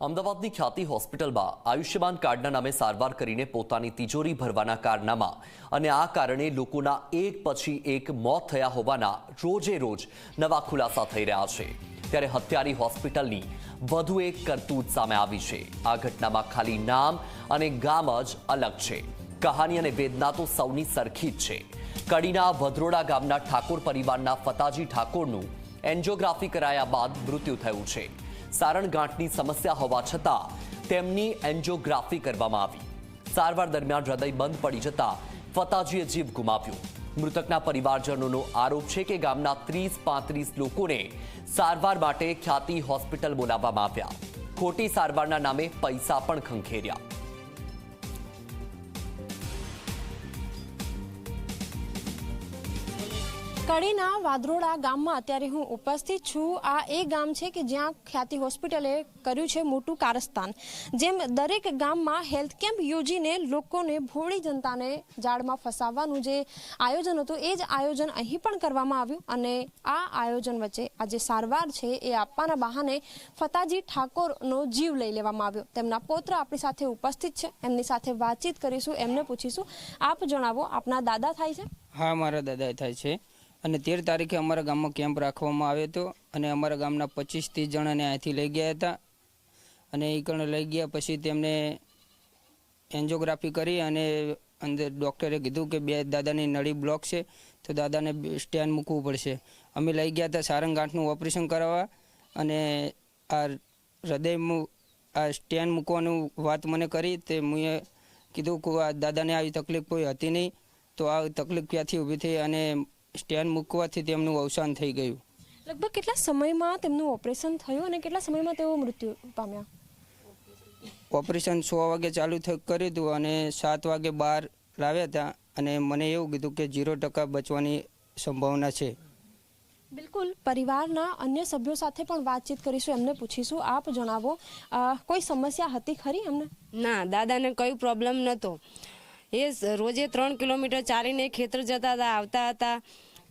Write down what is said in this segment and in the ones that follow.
અમદાવાદની ખ્યાતિ હોસ્પિટલમાં આયુષ્યમાન કાર્ડના નામે સારવાર કરીને પોતાની તિજોરી ભરવાના કારનામા અને આ કારણે લોકોના એક પછી એક મોત થયા હોવાના રોજે રોજ નવા ખુલાસા થઈ રહ્યા છે. ત્યારે હત્યારી હોસ્પિટલની વધુ એક કરતૂત સામે આવી છે. આ ઘટનામાં ખાલી નામ અને ગામ જ અલગ છે. કહાની અને વેદના તો સૌની સરખી જ છે. કડીના વધરોડા ગામના ઠાકોર પરિવારના ફતાજી ઠાકોરનું એન્જિયોગ્રાફી કરાયા બાદ મૃત્યુ થયું છે. સારણ ગાંઠની સમસ્યા હોવા છતાં તેમની એન્જિયોગ્રાફી કરવામાં આવી. સારવાર દરમિયાન હૃદય બંધ પડી જતા ફતાજીએ જીવ ગુમાવ્યો. મૃતકના પરિવારજનોનો આરોપ છે કે ગામના ત્રીસ પાંત્રીસ લોકોને સારવાર માટે ખ્યાતિ હોસ્પિટલ બોલાવવામાં આવ્યા. ખોટી સારવારના નામે પૈસા પણ ખંખેર્યા. કડીના વાદરોડા ગામમાં અત્યારે હું ઉપસ્થિત છું. આ એ ગામ છે કે જ્યાં ખ્યાતિ હોસ્પિટલે કર્યું છે મોટું કારસ્તાન જેમ દરેક ગામમાં હેલ્થ કેમ્પ યોજીને લોકોને ભોળી જનતાને જાળમાં ફસાવવાનું જે આયોજન હતું, એ જ આયોજન અહીં પણ કરવામાં આવ્યું અને આ આયોજન વચ્ચે આ જે સારવાર છે એ આપવાના બહાને ફતાજી ઠાકોરનો જીવ લઈ લેવામાં આવ્યો. તેમના પૌત્ર આપણી સાથે ઉપસ્થિત છે. એમની સાથે વાતચીત કરીશું, એમને પૂછીશું. આપ જણાવો, આપના દાદા થાય છે? હા, મારા દાદા થાય છે. અને તેર તારીખે અમારા ગામમાં કેમ્પ રાખવામાં આવ્યો હતો અને અમારા ગામના પચીસ ત્રીસ જણાને અહીંથી લઈ ગયા હતા. અને એ લઈ ગયા પછી તેમને એન્જિયોગ્રાફી કરી અને અંદર ડૉક્ટરે કીધું કે બે દાદાની નળી બ્લોક છે, તો દાદાને સ્ટેન્ડ મૂકવું પડશે. અમે લઈ ગયા હતા સારંગાંઠનું ઓપરેશન કરાવવા અને આ હૃદય આ સ્ટેન્ડ મૂકવાનું વાત મને કરી તે મેં કીધું કે આ દાદાને આવી તકલીફ કોઈ હતી નહીં, તો આ તકલીફ ક્યાંથી ઊભી થઈ અને સ્ટેન્ડ મૂકવાથી તેમનું અવસાન થઈ ગયું. લગભગ કેટલા સમયમાં તેમનું ઓપરેશન થયું અને કેટલા સમયમાં તેઓ મૃત્યુ પામ્યા? ઓપરેશન સો વાગે ચાલુ કર્યું હતું અને સાત વાગે બહાર લાવ્યા હતા અને મને એવું કીધું કે ઝીરો ટકા બચવાની સંભાવના છે. બિલકુલ પરિવારના અન્ય સભ્યો સાથે પણ વાતચીત કરીશું એમને પૂછીશું. આપ જણાવો કોઈ સમસ્યા હતી ખરી એમને? ના દાદાને કઈ પ્રોબ્લેમ નહોતો એ રોજે ત્રણ કિલોમીટર ચાલીને ખેતર જતા હતા આવતા હતા.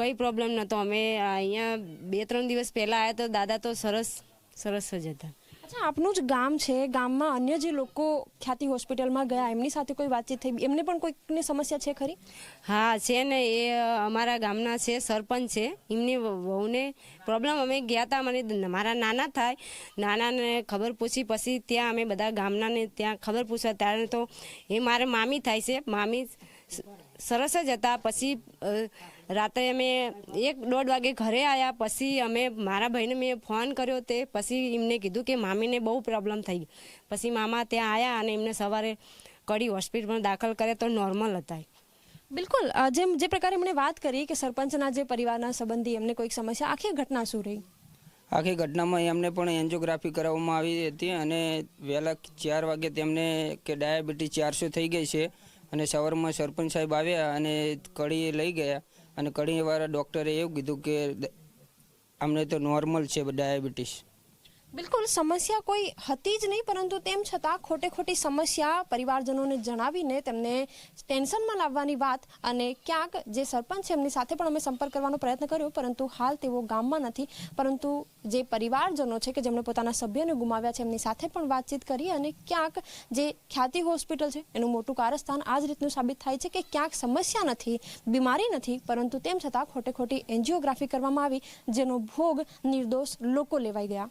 કઈ પ્રોબ્લેમ નહોતો. અમે અહીંયા બે ત્રણ દિવસ પહેલાં આવ્યા તો દાદા તો સરસ સરસ જ હતા. અચ્છા આપનું જ ગામ છે. ગામમાં અન્ય જે લોકો ખ્યાતિ હોસ્પિટલમાં ગયા એમની સાથે કોઈ વાતચીત થઈ? એમને પણ કોઈકની સમસ્યા છે ખરી? હા છે ને એ અમારા ગામના છે સરપંચ છે. એમની વહુ- વહુને પ્રોબ્લેમ અમે ગયા હતા મને મારા નાના થાય. નાનાને ખબર પૂછી પછી ત્યાં અમે બધા ગામનાને ત્યાં ખબર પૂછવા ત્યારે તો એ મારે મામી થાય છે. મામી સરસ જ હતા. પછી રાત્રે અમે એક દોઢ વાગે ઘરે આવ્યા પછી અમે મારા ભાઈને મેં ફોન કર્યો તે પછી એમને કીધું કે મામીને બહુ પ્રોબ્લેમ થઈ પછી મામા ત્યાં આવ્યા અને એમને સવારે કડી હોસ્પિટલમાં દાખલ કર્યા તો નોર્મલ હતા. બિલકુલ. જેમ જે પ્રકારે એમણે વાત કરી કે સરપંચના જે પરિવારના સંબંધી એમને કોઈક સમસ્યા આખી ઘટના શું રહી? આખી ઘટનામાં એમને પણ એન્જિયોગ્રાફી કરાવવામાં આવી હતી અને વહેલા ચાર વાગે તેમને કે ડાયાબિટીસ ચારસો થઈ ગઈ છે અને સવારમાં સરપંચ સાહેબ આવ્યા અને કડી લઈ ગયા. અને કડીવાળા ડૉક્ટરે એવું કીધું કે અમને તો નોર્મલ છે ડાયાબિટીસ બિલકુલ, સમસ્યા કોઈ હતી જ નહીં, પરંતુ તેમ છતાં ખોટે ખોટી સમસ્યા પરિવારજનોને જણાવીને તેમને ટેન્શનમાં લાવવાની વાત અને ક્યાંક જે સરપંચ છે એમની સાથે પણ અમે સંપર્ક કરવાનો પ્રયત્ન કર્યો, પરંતુ હાલ તેઓ ગામમાં નથી. પરંતુ જે પરિવારજનો છે કે જેમણે પોતાના સભ્યને ગુમાવ્યા છે, એમની સાથે પણ વાતચીત કરી અને ક્યાંક જે ખ્યાતિ હોસ્પિટલ છે, એનું મોટું કારસ્થાન આ જ રીતનું સાબિત થાય છે કે ક્યાંક સમસ્યા નથી, બીમારી નથી, પરંતુ તેમ છતાં ખોટે ખોટી એન્જિયોગ્રાફી કરવામાં આવી, જેનો ભોગ નિર્દોષ લોકો લેવાઈ ગયા.